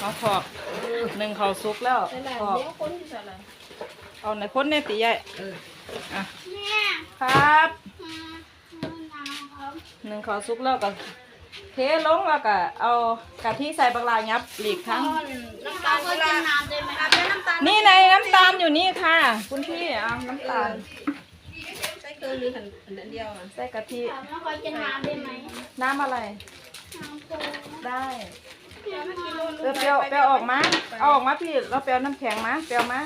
เอาถอกหนึ่งเขาซุกแล้วแต่ละถอกเดี๋ยวคนที่ใส่ละเอาในพ้นเนี่ยตีใหญ่เอออะแม่ครับมาน้ำครับหนึ่งเขาซุกแล้วก็เทลงแล้วก็เอากะทิใส่บักลายับหลีกทั้งน้ำตาลก็กินน้ำได้ไหมครับน้ำตาลนี่ในน้ำตาลอยู่นี่ค่ะ คุณพี่เอาน้ำตาลใส่เกลือหรือหันอันเดียวอะใส่กะทิไม่ค่อยกินน้ำได้ไหมน้ำอะไรน้ำโค้กได้ เดี๋ยวมากินเออเปรียวเปรียวออกมาเอาออกมาพี่เราเปรียวน้ำแข็งมาเปรียวมา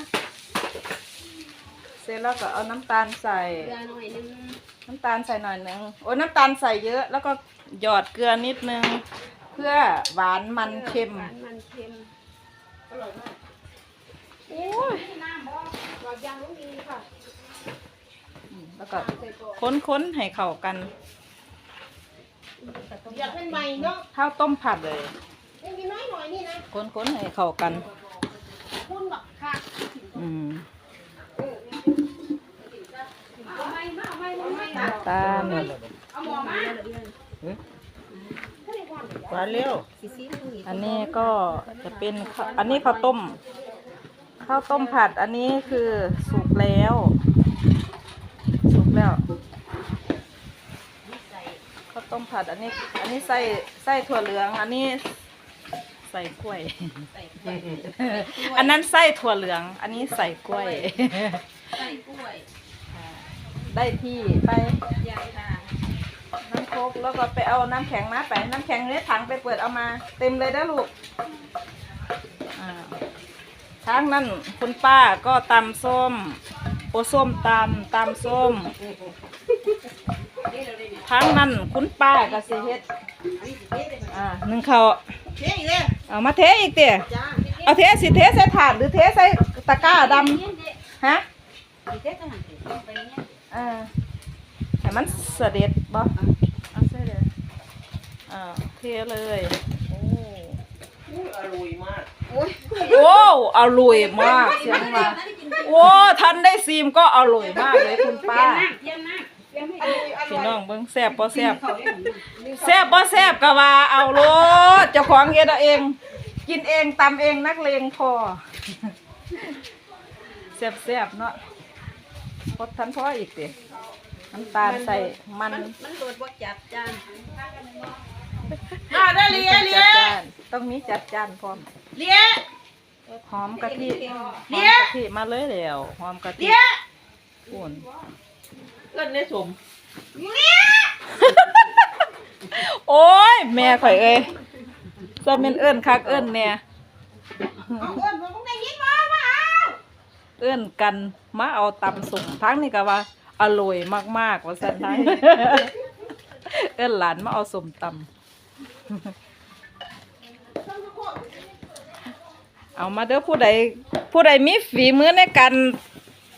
เสร็จแล้วก็เอาน้ำตาลใส่ เกลือหน่อยนึงน้ำตาลใส่หน่อยหนึงโอ้ยน้ำตาลใส่เยอะ แล้วก็หยอดเกลือนิดนึง เพื่อหวานมันเค็ม หวานมันเค็มอร่อยมากโอ้ยน้ำบ่หวานยางลูกดีค่ะแล้วก็ค้นๆให้เข้ากันอยากเป็นใหม่เนาะข้าวต้มผัดเลย ค้นๆให้เข้ากันคุณบักค่ะอืมเอาไม่มาเอาไม่มาเอาไม่มาน้ำตาลเอาหมอมาหวานเร็วสีซีมันมีอันนี้ก็จะเป็นข้าวอันนี้ข้าวต้ม ข้าวต้มผัดอันนี้คือสุกแล้ว สุกแล้วข้าวต้มผัดอันนี้ อันนี้ใส่ใส่ถั่วเหลือง อันนี้ ใส่กล้วยอันนั้นไส้ถั่วเหลือง อันนี้ใส่กล้วย ใส่กล้วย ได้ที่ไปยายค่ะน้ำโคกแล้วก็ไปเอาน้ำแข็งมาไป น้ำแข็งในถังไปเปิดเอามา เต็มเลยนะลูกอ่าทั้งนั้นคุณป้าก็ตำส้ม โอส้มตำตำส้มทั้งนั้นคุณป้าก็สิเฮ็ดอ่าหนึ่งเขาวเฮ้ยเลย เอามาเทอีกเตี๋ยจ้าเอาเทสิเทใส่ถาดหรือเทใส่ตะกร้าดำฮะเด็กก็หันไปเนี่ยอ่าให้มันเสด็จบ่เอาเสด็จอ่าเทเลยโอ้อร่อยมากโอ้อร่อยมากเสียงว่าโอ้ท่านได้ซีมก็อร่อยมากเลยคุณป้าเยี่ยมนะเยี่ยมให้ พี่น้องเบิ่งแซ่บบ่แซ่บแซ่บบ่แซ่บก็ว่าเอาโลดเจ้าของเฮ็ดเอาเอง กินเองตำเองนักเลงพอแซ่บแซ่บๆเนาะพดทันพ่ออีกติน้ำตาลใส่มันมันโดดบวกจับจานอ่าได้เลียต้องเลีจัยดจานต้องมีจัดจานพร้อมเลียหอมกะทิหอมเดี๋ยวกะทิมาเลยแล้วหอมกะทิเลียอุ่น เล่นในสมโอ้ย แม่ข่อยเอ้ยจะเป็นเอิ้นคักเอิ้นเนี่ยเอาเอิ้นผมได้ยินมามาเอาเอิ้นกันมาเอาตำสุ่มทั้งนี่ก็ว่าอร่อยมากๆว่าซั่นทั้งเอิ้นหลานมาเอาสุ่มตำเอามาเด้อผู้ใดผู้ใดมีฝีมือในการ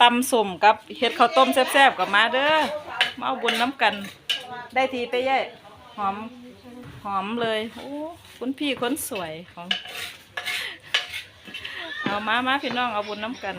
ตำสมกับเห็ดข้าวต้มแซ่บๆกับมาเด้อมาเอาบุญน้ำกัน ได้ทีไปย่หอมหอมเลยโอ้คุณพี่คนสวยของ เอามามาพี่น้องเอาบุญน้ำกัน